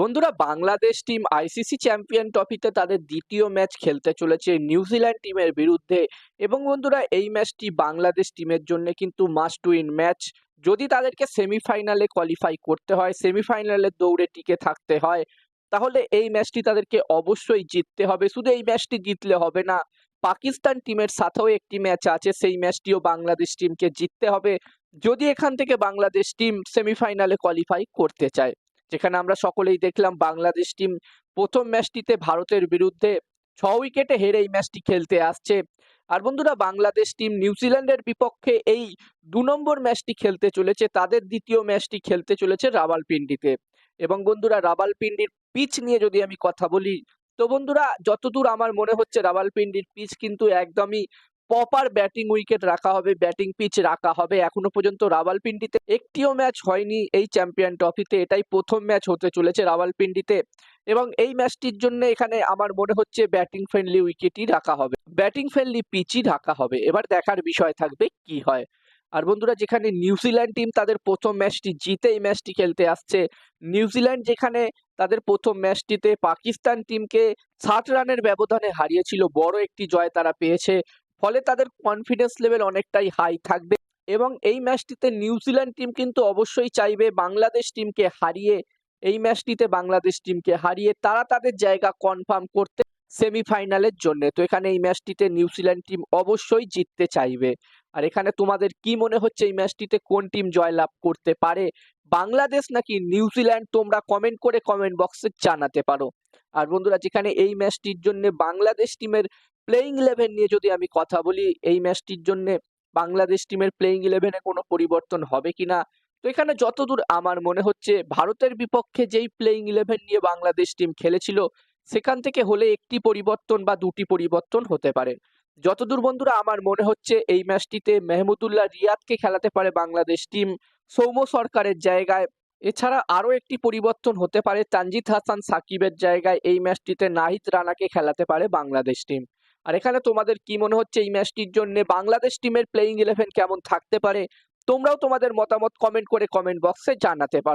বন্ধুরা, Bangladesh team ICC champion ট্রফিতে তাদের দ্বিতীয় ম্যাচ খেলতে চলেছে নিউজিল্যান্ড টিমের বিরুদ্ধে। এবং বন্ধুরা, এই ম্যাচটি বাংলাদেশ টিমের জন্য কিন্তু মাস্ট উইন ম্যাচ যদি তাদেরকে সেমিফাইনালে কোয়ালিফাই করতে হয় সেমিফাইনালের দৌড়ে টিকে থাকতে হয়, তাহলে এই ম্যাচটি তাদেরকে অবশ্যই জিততে হবে। শুধু এই ম্যাচটি জিতলে হবে না, পাকিস্তান টিমের সাথেও একটি ম্যাচ আছে, সেই ম্যাচটিও বাংলাদেশ টিমকে জিততে হবে। যদি এখান থেকে বাংলাদেশ টিম সেমিফাইনালে কোয়ালিফাই করতে চায়। যেখানে আমরা সকলেই দেখলাম বাংলাদেশ টিম প্রথম ম্যাচটিতে ভারতের বিরুদ্ধে ছ উইকেটে হেরে এই ম্যাচটি খেলতে আসছে। আর বন্ধুরা, বাংলাদেশ টিম নিউজিল্যান্ডের বিপক্ষে এই দু নম্বর ম্যাচটি খেলতে চলেছে। তাদের দ্বিতীয় ম্যাচটি খেলতে চলেছে রাওয়ালপিন্ডিতে এবং বন্ধুরা রাওয়ালপিন্ডির পিচ নিয়ে যদি আমি কথা বলি, তো বন্ধুরা, যতদূর আমার মনে হচ্ছে রাওয়ালপিন্ডির পিচ কিন্তু একদমই প্রপার ব্যাটিং উইকেট রাখা হবে ব্যাটিং পিচ রাখা হবে। এখনও পর্যন্ত রাওয়ালপিন্ডিতে একটিও ম্যাচ হয়নি এই চ্যাম্পিয়ন ট্রফিতে এটাই প্রথম ম্যাচ হতে চলেছে রাওয়ালপিন্ডিতে। এবং এই ম্যাচটির জন্য এখানে আমার মনে হচ্ছে ব্যাটিং ফ্রেন্ডলি উইকেটই রাখা হবে। ব্যাটিং ফ্রেন্ডলি পিচই রাখা হবে। এবার দেখার বিষয় থাকবে কি হয়। আর বন্ধুরা, যেখানে নিউজিল্যান্ড টিম তাদের প্রথম ম্যাচটি জিতে এই ম্যাচটি খেলতে আসছে নিউজিল্যান্ড যেখানে তাদের প্রথম ম্যাচটিতে পাকিস্তান টিমকে ষাট রানের ব্যবধানে হারিয়েছিল, বড় একটি জয় তারা পেয়েছে। ফলে তাদের কনফিডেন্স লেভেল অনেকটাই হাই থাকবে এবং এই ম্যাচটিতে নিউজিল্যান্ড টিম কিন্তু অবশ্যই চাইবে বাংলাদেশ টিমকে হারিয়ে এই ম্যাচটিতে বাংলাদেশ টিমকে হারিয়ে তারা তাদের জায়গা কনফার্ম করতে সেমিফাইনালের জন্য। তো এখানে এই ম্যাচটিতে নিউজিল্যান্ড টিম অবশ্যই জিততে চাইবে। আর এখানে তোমাদের কি মনে হচ্ছে এই ম্যাচটিতে কোন টিম জয়লাভ করতে পারে? বাংলাদেশ নাকি নিউজিল্যান্ড তোমরা কমেন্ট করে কমেন্ট বক্সে জানাতে পারো। আর বন্ধুরা, যেখানে এই ম্যাচটির জন্য বাংলাদেশ টিমের প্লেইং ইলেভেন নিয়ে যদি আমি কথা বলি, এই ম্যাচটির জন্য বাংলাদেশ টিমের প্লেইং ইলেভেনে কোনো পরিবর্তন হবে কিনা? তো এখানে যতদূর আমার মনে হচ্ছে, ভারতের বিপক্ষে যেই প্লেইং ইলেভেন নিয়ে বাংলাদেশ টিম খেলেছিল, সেখান থেকে হলে একটি পরিবর্তন বা দুটি পরিবর্তন হতে পারে। যতদূর বন্ধুরা, আমার মনে হচ্ছে এই ম্যাচটিতে মেহমুদুল্লাহ রিয়াদকে খেলাতে পারে বাংলাদেশ টিম সৌম্য সরকারের জায়গায়। এছাড়া আরও একটি পরিবর্তন হতে পারে, তানজিদ হাসান সাকিবের জায়গায় এই ম্যাচটিতে নাহিদ রানাকে খেলাতে পারে বাংলাদেশ টিম আর এখানে তোমাদের কি মনে হচ্ছে এই ম্যাচটির জন্য? বাংলাদেশ টিমের প্লেয়িং ইলেভেন কেমন থাকতে পারে? তোমরাও তোমাদের মতামত কমেন্ট করে কমেন্ট বক্সে জানাতে পারো।